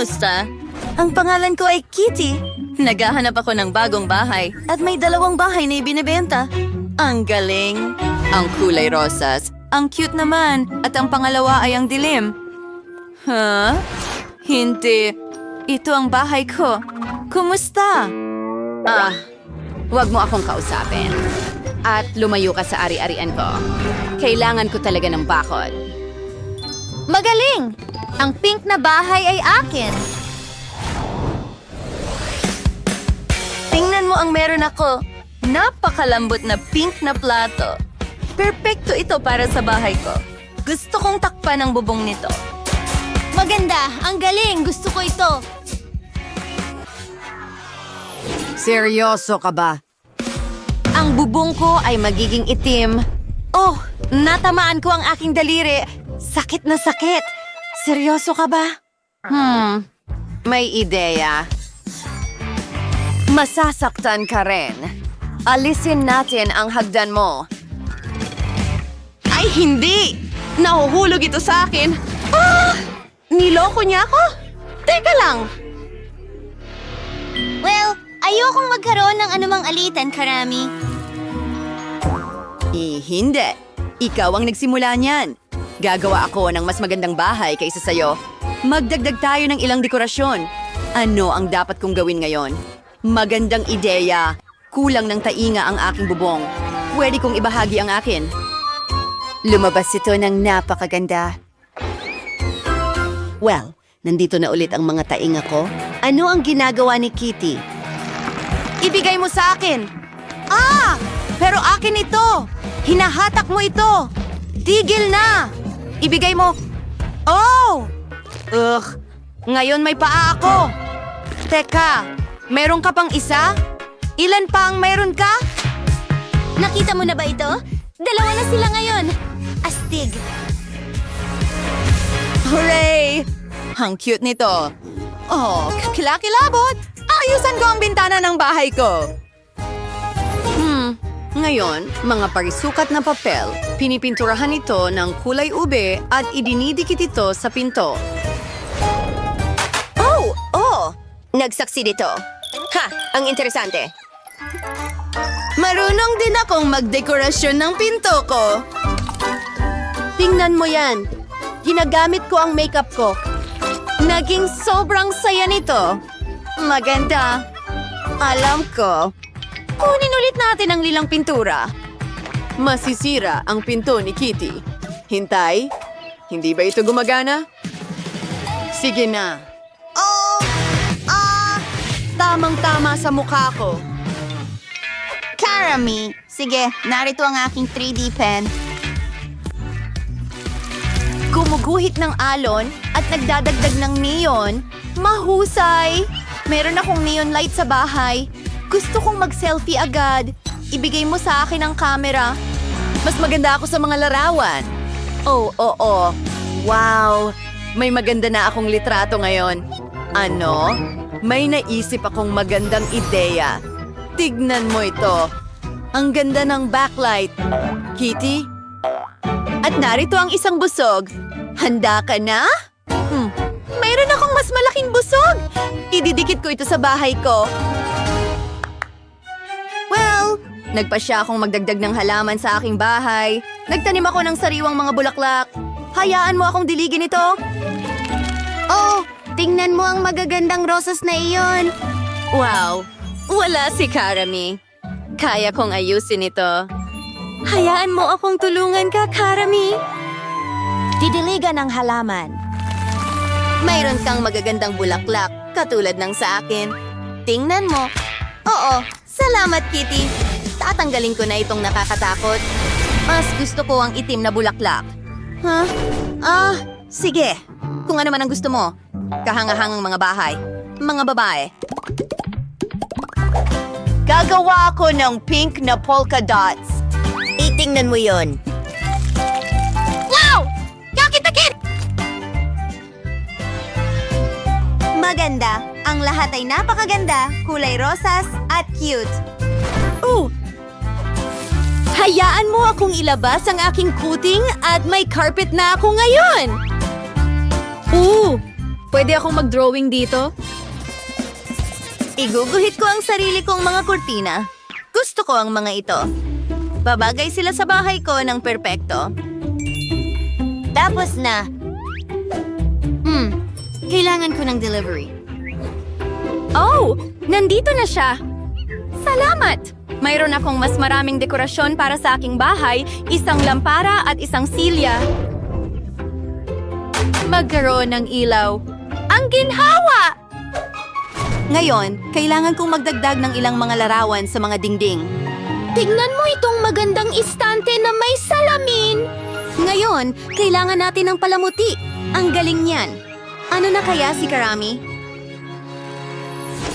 Kumusta? Ang pangalan ko ay Kitty. Naghahanap ako ng bagong bahay at may dalawang bahay na ibinebenta. Ang galing. Ang kulay rosas. Ang cute naman. At ang pangalawa ay ang dilim. Huh? Hindi. Ito ang bahay ko. Kumusta? Ah, wag mo akong kausapin. At lumayo ka sa ari-arian ko. Kailangan ko talaga ng bakod. Magaling! Ang pink na bahay ay akin. Tingnan mo ang meron ako. Napakalambot na pink na plato. Perpekto ito para sa bahay ko. Gusto kong takpan ang bubong nito. Maganda! Ang galing! Gusto ko ito! Seryoso ka ba? Ang bubong ko ay magiging itim. Oh, natamaan ko ang aking daliri. Sakit na sakit. Seryoso ka ba? Hmm, may ideya. Masasaktan ka rin. Alisin natin ang hagdan mo. Ay, hindi! Nahuhulog ito sa akin. Ah! Niloko niya ako? Teka lang, Well, ayokong magkaroon ng anumang alitan, Karami. Eh, hindi. Ikaw ang nagsimula niyan. Gagawa ako ng mas magandang bahay kaysa sa'yo. Magdagdag tayo ng ilang dekorasyon. Ano ang dapat kong gawin ngayon? Magandang ideya. Kulang ng tainga ang aking bubong. Pwede kong ibahagi ang akin. Lumabas ito ng napakaganda. Well, nandito na ulit ang mga tainga ko. Ano ang ginagawa ni Kitty? ibigay mo sa akin. Ah! Pero akin ito. Hinahatak mo ito. Tigil na. Ibigay mo. Oh! Ugh, ngayon may paa ako. Teka, meron ka pang isa? Ilan pa ang meron ka? Nakita mo na ba ito? Dalawa na sila ngayon. Astig. Hooray! Ang cute nito. Oh, kilakilabot! Ayusan ko ang bintana ng bahay ko. Ngayon, mga parisukat na papel, pinipinturahan ito ng kulay ube at idinidikit ito sa pinto. Oh! Oh! Nagsaksi dito. Ha! Ang interesante. Marunong din akong magdekorasyon ng pinto ko. Tingnan mo yan. Ginagamit ko ang makeup ko. Naging sobrang saya nito. Maganda. Alam ko. Kunin ulit natin ang lilang pintura. Masisira ang pinto ni Kitty. Hintay, hindi ba ito gumagana? Sige na. Oh! Ah! Tamang-tama sa mukha ko. Karami. Sige, narito ang aking 3D pen. Gumuguhit ng alon at nagdadagdag ng neon. Mahusay! Meron akong neon light sa bahay. Gusto kong mag-selfie agad. Ibigay mo sa akin ang camera. Mas maganda ako sa mga larawan. Oh, oo. Wow! May maganda na akong litrato ngayon. Ano? May naisip akong magandang ideya. Tignan mo ito. Ang ganda ng backlight. Kitty, at narito ang isang busog. Handa ka na? Hmm, mayroon akong mas malaking busog. Ididikit ko ito sa bahay ko. Nagpa siya akong magdagdag ng halaman sa aking bahay. Nagtanim ako ng sariwang mga bulaklak. Hayaan mo akong diligin ito. Oh, tingnan mo ang magagandang rosas na iyon. Wow, wala si Karami. Kaya kong ayusin ito. Hayaan mo akong tulungan ka, Karami. Didiligan ang halaman. Mayroon kang magagandang bulaklak, katulad ng sa akin. Tingnan mo. Oo, salamat Kitty. Tatanggalin ko na itong nakakatakot. Mas gusto ko ang itim na bulaklak. Huh? Ah, sige. Kung ano man ang gusto mo. Kahangahangang mga bahay. Mga babae. Gagawa ako ng pink na polka dots. Itingnan mo yon. Wow! Kakitakit! Maganda. Ang lahat ay napakaganda, kulay rosas at cute. Oh! Hayaan mo akong ilabas ang aking kuting at may carpet na ako ngayon! Oo! Pwede akong mag-drawing dito? Iguguhit ko ang sarili kong mga kurtina. Gusto ko ang mga ito. Babagay sila sa bahay ko ng perpekto. Tapos na. Hmm, kailangan ko ng delivery. Oh! Nandito na siya! Salamat! Mayroon akong mas maraming dekorasyon para sa aking bahay, isang lampara at isang silya. Magkaroon ng ilaw. Ang ginhawa! Ngayon, kailangan kong magdagdag ng ilang mga larawan sa mga dingding. Tignan mo itong magandang istante na may salamin. Ngayon, kailangan natin ng palamuti. Ang galing niyan. Ano na kaya si Karami?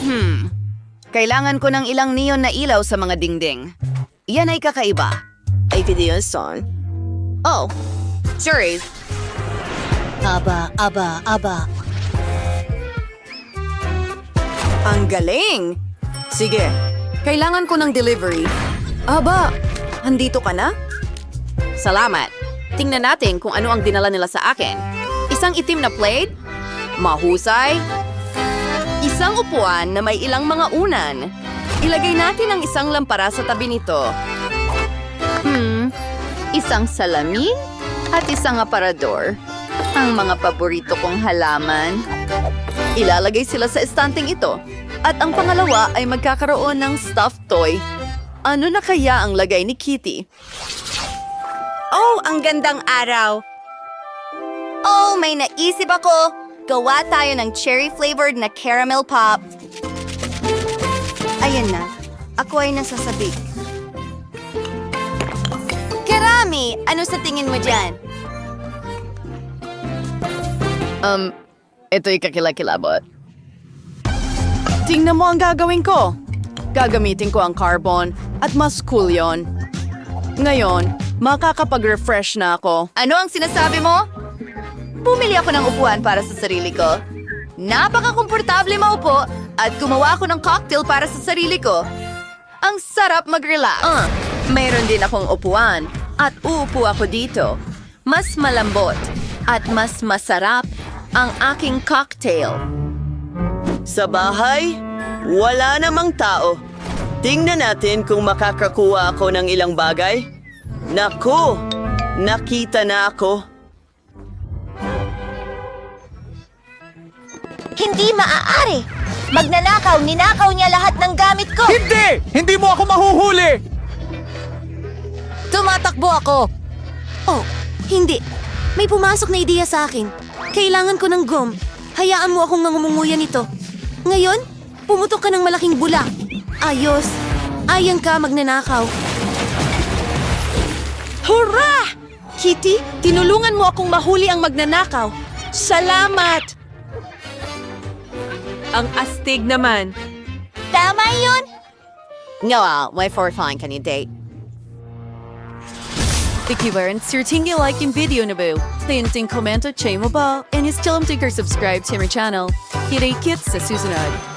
Hmm. Kailangan ko ng ilang neon na ilaw sa mga dingding. Yan ay kakaiba. Ay video son. Oh, sorry. Aba, aba, aba. Ang galing! Sige, kailangan ko ng delivery. Aba, andito ka na? Salamat. Tingnan natin kung ano ang dinala nila sa akin. Isang itim na plate? Mahusay? Isang upuan na may ilang mga unan. Ilagay natin ang isang lampara sa tabi nito. Hmm, isang salamin at isang aparador. Ang mga paborito kong halaman. Ilalagay sila sa estanteng ito. At ang pangalawa ay magkakaroon ng stuffed toy. Ano na kaya ang lagay ni Kitty? Oh, ang gandang araw! Oh, may naisip ako! Gawa tayo ng cherry-flavored na caramel pop. Ayan na. Ako ay nasasabi. Karami! Ano sa tingin mo dyan? Um, ito'y kakilakilabot. Tingnan mo ang gagawin ko. Gagamitin ko ang carbon at mas cool yon. Ngayon, makakapag-refresh na ako. Ano ang sinasabi mo? Bumili ako ng upuan para sa sarili ko. Napaka-komportable maupo at gumawa ako ng cocktail para sa sarili ko. Ang sarap mag-relax. Ah, mayroon din akong upuan at uupo ako dito. Mas malambot at mas masarap ang aking cocktail. Sa bahay, wala namang tao. Tingnan natin kung makakakuha ako ng ilang bagay. Naku! Nakita na ako. Hindi maaari. Magnanakaw, ninakaw niya lahat ng gamit ko. Hindi! Hindi mo ako mahuhuli! Tumatakbo ako. Oh, hindi. May pumasok na ideya sa akin. Kailangan ko ng gum. Hayaan mo akong nangumunguya nito. Ngayon, pumutok ka ng malaking bula. Ayos. Ayan ka magnanakaw. Hurra! Kitty, tinulungan mo akong mahuli ang magnanakaw. Salamat! Ang astig naman. Tama yun? Nga, may forfine ka ni date. Ikibaran, sir tingin like yung video na ba? Tinting komento, chay mo ba? And is still subscribe to my channel. Hit sa susunod.